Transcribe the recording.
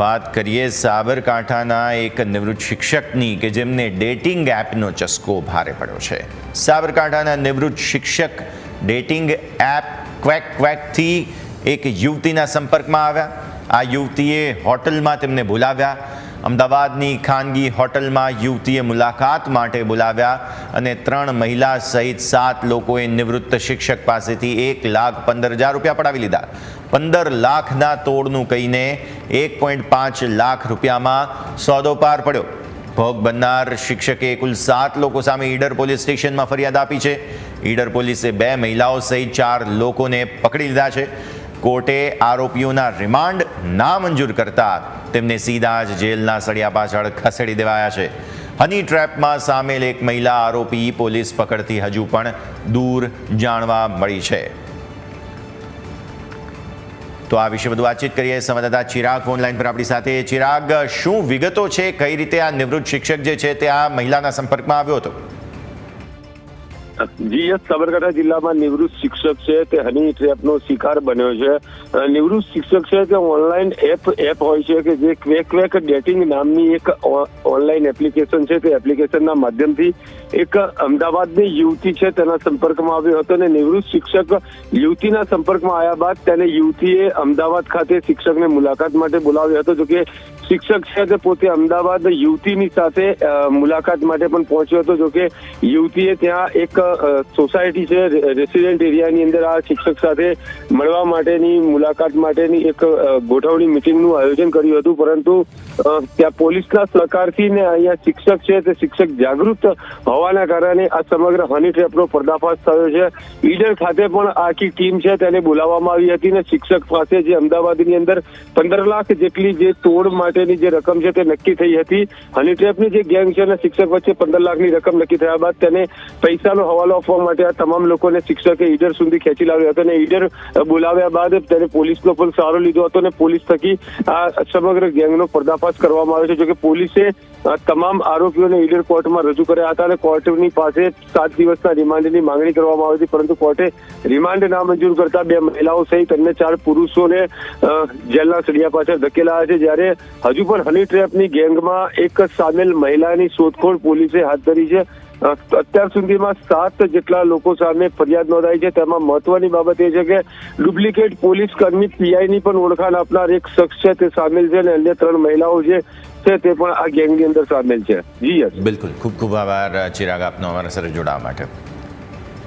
વાત કરીએ સાબરકાંઠાના એક નિવૃત્ત શિક્ષકની કે જેમને ડેટિંગ એપનો ચસ્કો ભારે પડ્યો છે. સાબરકાંઠાના નિવૃત્ત શિક્ષક ડેટિંગ એપ ક્વેક ક્વેકથી એક યુવતીના સંપર્કમાં આવ્યા. આ યુવતીએ હોટલમાં તેમને બોલાવ્યા. અમદાવાદની ખાનગી હોટલમાં યુવતીએ મુલાકાત માટે બોલાવ્યા અને ત્રણ મહિલા સહિત સાત લોકોએ નિવૃત્ત શિક્ષક પાસેથી એક લાખ પંદર હજાર રૂપિયા પડાવી લીધા. પંદર લાખના તોડનું કહીને એક પોઈન્ટ પાંચ લાખ રૂપિયામાં સોદો પાર પડ્યો. ભોગ બનનાર શિક્ષકે કુલ સાત લોકો સામે ઈડર પોલીસ સ્ટેશનમાં ફરિયાદ આપી છે. ઈડર પોલીસે બે મહિલાઓ સહિત ચાર લોકોને પકડી લીધા છે. કોર્ટે આરોપીઓના રિમાન્ડ નામંજૂર કરતા તેમને સીધા જ જેલના સળિયા પાછળ ખસેડી દેવાયા છે. હની ટ્રેપમાં સામેલ એક મહિલા આરોપી પોલીસ પકડથી હજુ પણ દૂર જાણવા મળી છે. તો આ વિશે વધુ વાતચીત કરીએ. સંવાદદાતા ચિરાગ ફોનલાઈન પર આપણી સાથે. ચિરાગ, શું વિગતો છે? કઈ રીતે આ નિવૃત્ત શિક્ષક જે છે તે આ મહિલાના સંપર્કમાં આવ્યો હતો? જીએસ સાબરકાંઠા જિલ્લામાં નિવૃત્ત શિક્ષક છે. તે હની ટ્રેપનો શિકાર બન્યો છે. નિવૃત્ત શિક્ષક છે તે ઓનલાઈન એપ એપ હોય છે કે જે ક્વેક ક્વેક ડેટિંગ નામની એક ઓનલાઈન એપ્લિકેશન છે. તે એપ્લિકેશનના માધ્યમથી એક અમદાવાદની યુવતી છે તેના સંપર્કમાં આવ્યો હતો અને નિવૃત્ત શિક્ષક યુવતીના સંપર્કમાં આવ્યા બાદ તેને યુવતીએ અમદાવાદ ખાતે શિક્ષકને મુલાકાત માટે બોલાવ્યો હતો. જોકે શિક્ષક છે તે પોતે અમદાવાદ યુવતીની સાથે મુલાકાત માટે પણ પહોંચ્યો હતો. જોકે યુવતીએ ત્યાં એક સોસાયટી છે રેસિડેન્ટ એરિયાની અંદર આ શિક્ષક સાથે મળવા માટેની, મુલાકાત માટેની એક ગોઠવણી મિટિંગનું આયોજન કર્યું હતું. પરંતુ ત્યાં પોલીસના સહકારથી ને અહીંયા શિક્ષક છે, તે શિક્ષક જાગૃત હોવાના કારણે આ સમગ્ર હની ટ્રેપનો પર્દાફાશ થયો છે. ઈડર ખાતે પણ આખી ટીમ છે, તેને બોલાવવામાં આવી હતી ને શિક્ષક પાસે જે અમદાવાદની અંદર પંદર લાખ જેટલી જે તોડ માટેની જે રકમ છે, તે નક્કી થઈ હતી. હની ટ્રેપની જે ગેંગ છે અને શિક્ષક વચ્ચે પંદર લાખની રકમ નક્કી થયા બાદ તેને પૈસાનો હવાલો આપવા માટે આ તમામ લોકોને શિક્ષકે ઈડર સુધી ખેંચી લાવ્યો હતો અને ઈડર બોલાવ્યા બાદ તેને પોલીસનો પણ સારો લીધો હતો અને પોલીસ થકી આ સમગ્ર ગેંગનો પર્દાફાશ કરવામાં આવ્યો છે. જોકે પોલીસે તમામ આરોપીઓને ઈડર કોર્ટમાં રજૂ કર્યા હતા અને કોર્ટની પાસે સાત દિવસના રિમાન્ડની માંગણી કરવામાં આવી હતી. પરંતુ કોર્ટે રિમાન્ડ નામંજૂર કરતા બે મહિલાઓ સહિત અન્ય ચાર પુરુષોને જેલના સળિયા પાછળ ધકેલાયા છે. જ્યારે હજુ પણ હની ટ્રેપની ગેંગમાં એક સામેલ મહિલાની શોધખોળ પોલીસે હાથ ધરી છે. અત્યાર સુધીમાં સાત જેટલા લોકો સામે ફરિયાદ નોંધાઈ છે. તેમાં મહત્વની બાબત એ છે કે ડુપ્લિકેટ પોલીસ કર્મી પીઆઈની પણ ઓળખાણ આપનાર એક શખ્સ છે તે સામેલ છે અને અન્ય ત્રણ મહિલાઓ છે તે પણ આ ગેંગની અંદર સામેલ છે. જી યસ. બિલકુલ. ખૂબ ખૂબ આભાર, ચિરાગ આપનો અમારા સાથે જોડાવા માટે.